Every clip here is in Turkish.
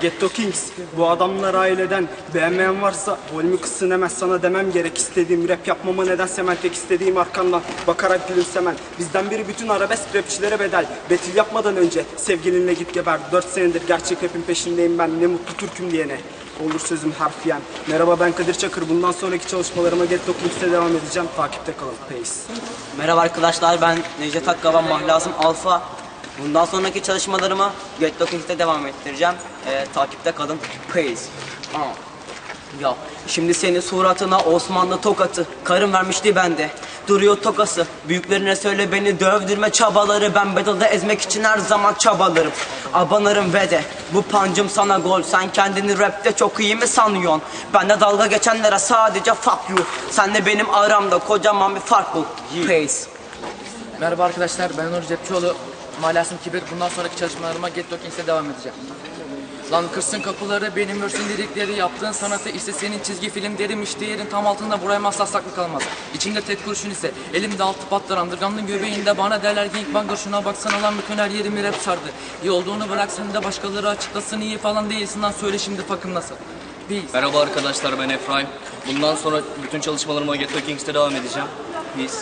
Ghetto Kings. Bu adamlar aileden. Beğenmeyen varsa volümü kıssın hemen sana demem gerek. istediğim rap yapmama nedense ben tek istediğim arkandan bakarak gülümsemen. Bizden biri bütün arabesk rapçilere bedel. Betil yapmadan önce sevgilinle git geber. Dört senedir gerçek rapin peşindeyim ben. Ne mutlu Türk'üm diyene. Olur sözüm harfiyen. Merhaba ben Kadir Çakır. Bundan sonraki çalışmalarıma Ghetto Kings'te devam edeceğim. Takipte kalın. Peace. Merhaba arkadaşlar ben Necdet Akkaban Mahlazım Alfa. Bundan sonraki çalışmalarımı Getto Kings'te devam ettireceğim. Ee, takipte kalın. Praise. Aa. Ya şimdi senin suratına Osmanlı tokatı karın vermişti bende. Duruyor tokası. Büyüklerine söyle beni dövdürme çabaları. Ben battle'da ezmek için her zaman çabalarım. Abanırım ve de bu pancım sana gol. Sen kendini rapte çok iyi mi sanıyorsun? Ben de dalga geçenlere sadece fuck you. Sen de benim aramda kocaman bir fark bul. Praise. Merhaba arkadaşlar ben Onur Cepçioğlu. Malasım Kibir. Bundan sonraki çalışmalarıma Get Talkings'e devam edeceğim. Lan kırsın kapıları benim örsün dedikleri yaptığın sanatı ise senin çizgi film derim işte yerin tam altında buraya masal saklı kalmaz. İçimde tek kurşun ise elimde altı patlar underground'ın göbeğinde bana derler Gang Banger şuna baksana lan bütün her yerimi rap sardı. İyi olduğunu bırak sen de başkaları açıklasın iyi falan değilsin lan söyle şimdi fakım nasıl. Peace. Merhaba arkadaşlar ben Efraim. Bundan sonra bütün çalışmalarıma Ghetto Kings'te devam edeceğim. Peace.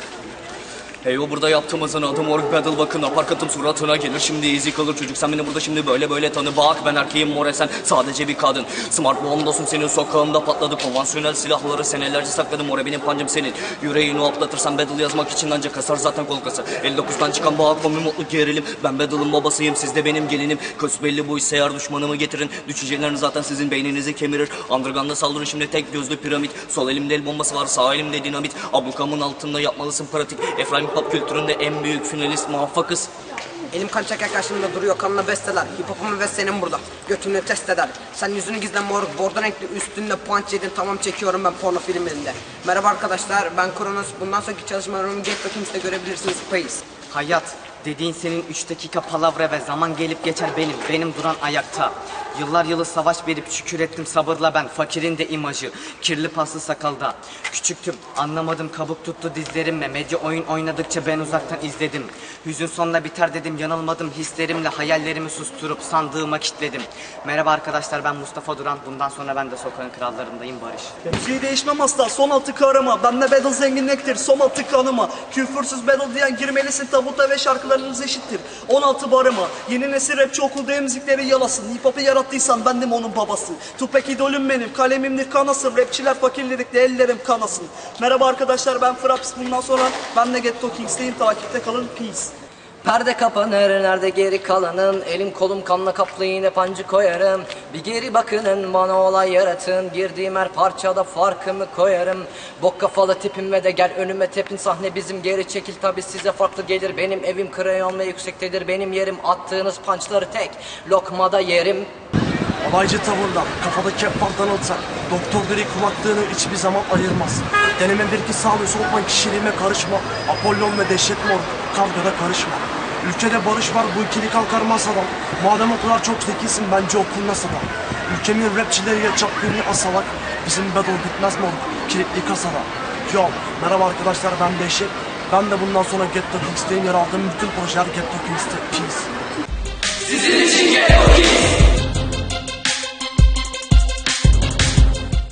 Hey o burada yaptığımızın adı Morg Battle. Bakın aparkatım suratına gelir. Şimdi easy kalır çocuk. Sen beni burada şimdi böyle böyle tanı. Bak ben erkeğim more sen. Sadece bir kadın. Smart bombasın senin sokağımda patladı. Konvansiyonel silahları senelerce sakladım more benim pancım senin. Yüreğini hoplatırsan battle yazmak için ancak kasar zaten kol kası 59'dan çıkan bağ komi mutlu gerilim. Ben battle'ın babasıyım siz de benim gelinim. Kös belli bu ise eğer düşmanımı getirin. Düşüncelerini zaten sizin beyninizi kemirir. Underground'a saldırın şimdi tek gözlü piramit. Sol elimde el bombası var sağ elimde dinamit. Ablukamın altında yapmalısın pratik. Efraim pop kültüründe en büyük finalist muvaffakız Elim kan çeker karşımda duruyor kanla besteler. Hip hopumu ve senin burada. Götünü test eder. Sen yüzünü gizle moruk bordo renkli üstünde punch yedin. Tamam çekiyorum ben porno filmlerinde Merhaba arkadaşlar ben Kronos. Bundan sonraki çalışmalarımı Get Kings'te görebilirsiniz. Peace. Hayat dediğin senin 3 dakika palavra ve zaman gelip geçer benim benim duran ayakta. Yıllar yılı savaş verip şükür ettim sabırla ben fakirin de imajı kirli paslı sakalda. Küçüktüm anlamadım kabuk tuttu dizlerimle medya oyun oynadıkça ben uzaktan izledim. Hüzün sonla biter dedim yanılmadım hislerimle hayallerimi susturup sandığıma kitledim. Merhaba arkadaşlar ben Mustafa Duran bundan sonra ben de sokağın krallarındayım Barış. Müziği değişmem asla son altı karama Bende battle zenginliktir son altı kanıma Küfürsüz battle diyen girmelisin tabuta ve şarkılarınız eşittir. 16 barıma Yeni nesil rapçi okulda müzikleri yalasın. Hip hop'u yarattıysan bendim onun babası? Tupac idolüm benim kalemimdir kanasın. Rapçiler fakirlikte ellerim kanasın. Merhaba arkadaşlar ben Fraps. Bundan sonra ben de Ghetto Kings'teyim. Takipte kalın. Peace Perde kapanır nerede geri kalanın? Elim kolum kanla kaplı yine pancı koyarım. Bir geri bakının bana olay yaratın. Girdiğim her parçada farkımı koyarım. Bok kafalı tipim de gel önüme tepin. Sahne bizim geri çekil. Tabi size farklı gelir. Benim evim kreyon ve yüksektedir. Benim yerim attığınız pançları tek Lokmada yerim. Alaycı tavırla kafada kep alsak Doktor diri kulaklığını hiçbir zaman ayırmaz. Deneme bir ki sağlığı soğutma kişiliğime karışma. Apollon ve dehşet mor kavgada karışma Ülkede barış var bu ikili kalkar masadan Madem o çok zekisin bence okul NASA'da Ülkemin rapçileri ya çapkını asalak Bizim battle bitmez moruk kilitli kasada. Yo merhaba arkadaşlar ben Dehşet Ben de bundan sonra Getto Kings'teyim. Yer aldığım bütün projeler Getto Kings'te Peace Sizin için Ghetto Kings